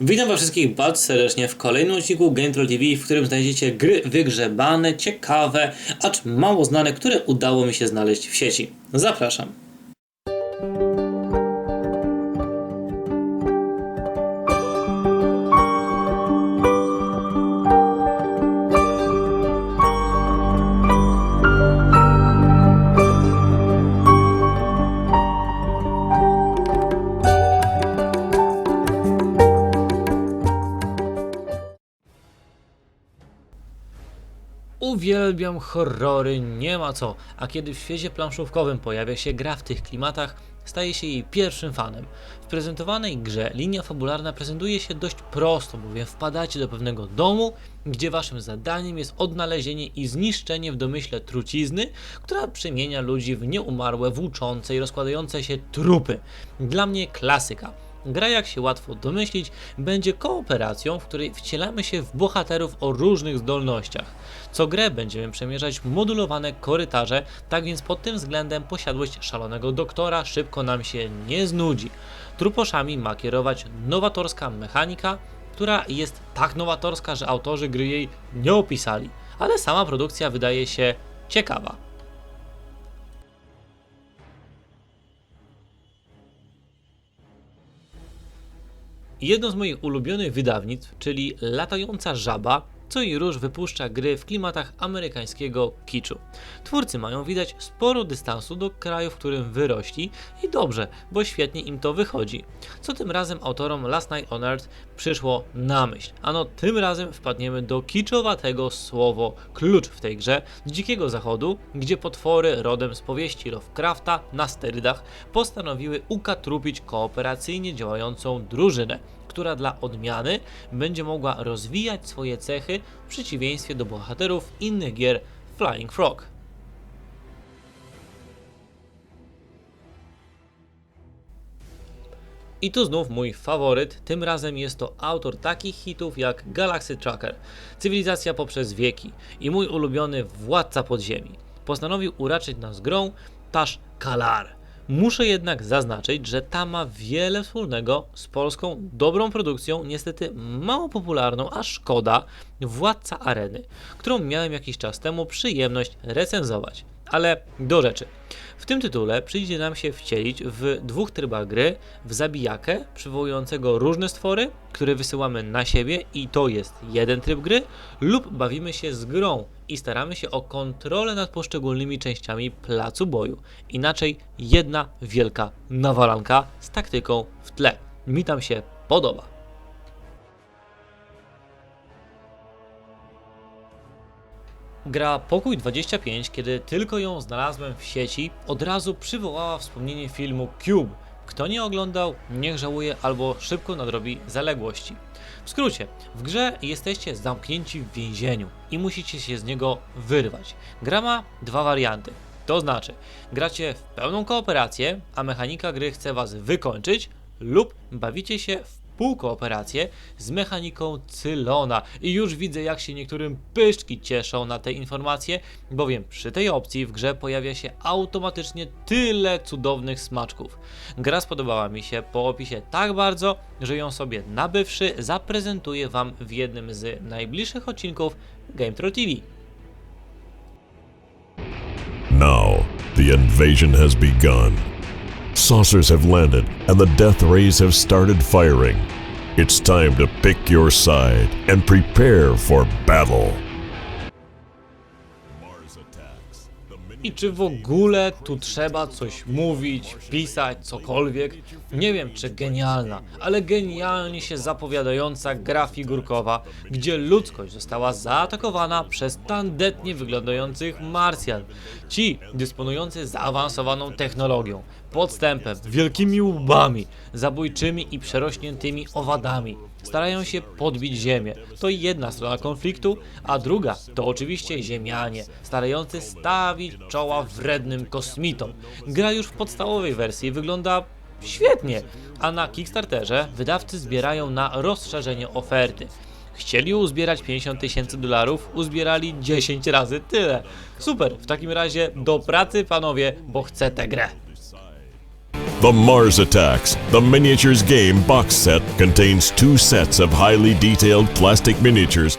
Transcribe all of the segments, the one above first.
Witam was wszystkich bardzo serdecznie w kolejnym odcinku GameTroll TV, w którym znajdziecie gry wygrzebane, ciekawe, acz mało znane, które udało mi się znaleźć w sieci. Zapraszam. Uwielbiam horrory, nie ma co, a kiedy w świecie planszówkowym pojawia się gra w tych klimatach, staje się jej pierwszym fanem. W prezentowanej grze linia fabularna prezentuje się dość prosto, bowiem wpadacie do pewnego domu, gdzie waszym zadaniem jest odnalezienie i zniszczenie w domyśle trucizny, która przemienia ludzi w nieumarłe, włóczące i rozkładające się trupy. Dla mnie klasyka. Gra, jak się łatwo domyślić, będzie kooperacją, w której wcielamy się w bohaterów o różnych zdolnościach. Co grę będziemy przemierzać modulowane korytarze, tak więc pod tym względem posiadłość szalonego doktora szybko nam się nie znudzi. Truposzami ma kierować nowatorska mechanika, która jest tak nowatorska, że autorzy gry jej nie opisali, ale sama produkcja wydaje się ciekawa. Jedno z moich ulubionych wydawnictw, czyli Latająca Żaba, co i róż wypuszcza gry w klimatach amerykańskiego kiczu. Twórcy mają widać sporo dystansu do kraju, w którym wyrośli i dobrze, bo świetnie im to wychodzi. Co tym razem autorom Last Night on Earth przyszło na myśl? Ano tym razem wpadniemy do kiczowatego słowo klucz w tej grze z dzikiego zachodu, gdzie potwory rodem z powieści Lovecrafta na sterydach postanowiły ukatrupić kooperacyjnie działającą drużynę która dla odmiany będzie mogła rozwijać swoje cechy w przeciwieństwie do bohaterów innych gier Flying Frog. I tu znów mój faworyt, tym razem jest to autor takich hitów jak Galaxy Tracker, Cywilizacja poprzez wieki i mój ulubiony Władca Podziemi. Postanowił uraczyć nas grą Tash Kalar. Muszę jednak zaznaczyć, że ta ma wiele wspólnego z polską dobrą produkcją, niestety mało popularną, a szkoda, Władca Areny, którą miałem jakiś czas temu przyjemność recenzować. Ale do rzeczy. W tym tytule przyjdzie nam się wcielić w dwóch trybach gry, w zabijakę przywołującego różne stwory, które wysyłamy na siebie i to jest jeden tryb gry, lub bawimy się z grą i staramy się o kontrolę nad poszczególnymi częściami placu boju. Inaczej jedna wielka nawalanka z taktyką w tle. Mi tam się podoba. Gra Pokój 25, kiedy tylko ją znalazłem w sieci, od razu przywołała wspomnienie filmu Cube. Kto nie oglądał, niech żałuje albo szybko nadrobi zaległości. W skrócie, w grze jesteście zamknięci w więzieniu i musicie się z niego wyrwać. Gra ma dwa warianty. To znaczy, gracie w pełną kooperację, a mechanika gry chce was wykończyć, lub bawicie się w półkooperację z mechaniką Cylona. I już widzę, jak się niektórym pyszczki cieszą na te informacje, bowiem przy tej opcji w grze pojawia się automatycznie tyle cudownych smaczków. Gra spodobała mi się po opisie tak bardzo, że ją sobie nabywszy zaprezentuję Wam w jednym z najbliższych odcinków Game TV. Now, the invasion has begun. Saucers have landed, and the death rays have started firing. It's time to pick your side and prepare for battle. I czy w ogóle tu trzeba coś mówić, pisać, cokolwiek? Nie wiem, czy genialna, ale genialnie się zapowiadająca gra figurkowa, gdzie ludzkość została zaatakowana przez tandetnie wyglądających Marsjan. Ci, dysponujący zaawansowaną technologią, podstępem, wielkimi łbami, zabójczymi i przerośniętymi owadami, starają się podbić Ziemię. To jedna strona konfliktu, a druga to oczywiście Ziemianie, starający stawić czoła wrednym kosmitom. Gra już w podstawowej wersji wygląda świetnie, a na Kickstarterze wydawcy zbierają na rozszerzenie oferty. Chcieli uzbierać 50 tysięcy dolarów, uzbierali 10 razy tyle. Super, w takim razie do pracy panowie, bo chcę tę grę. The Mars Attacks, the miniatures game box set, contains two sets of highly detailed plastic miniatures.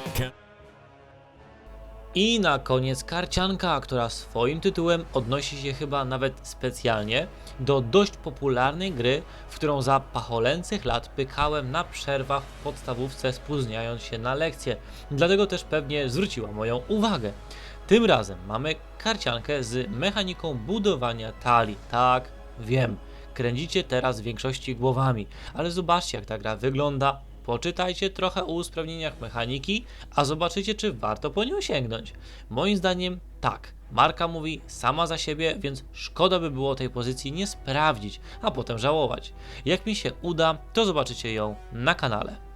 I na koniec karcianka, która swoim tytułem odnosi się chyba nawet specjalnie do dość popularnej gry, w którą za pacholęcych lat pykałem na przerwach w podstawówce spóźniając się na lekcje. Dlatego też pewnie zwróciła moją uwagę. Tym razem mamy karciankę z mechaniką budowania talii. Tak, wiem, kręcicie teraz w większości głowami, ale zobaczcie jak ta gra wygląda, Poczytajcie trochę o usprawnieniach mechaniki, a zobaczycie, czy warto po nią sięgnąć. Moim zdaniem tak. Marka mówi sama za siebie, więc szkoda by było tej pozycji nie sprawdzić, a potem żałować. Jak mi się uda, to zobaczycie ją na kanale.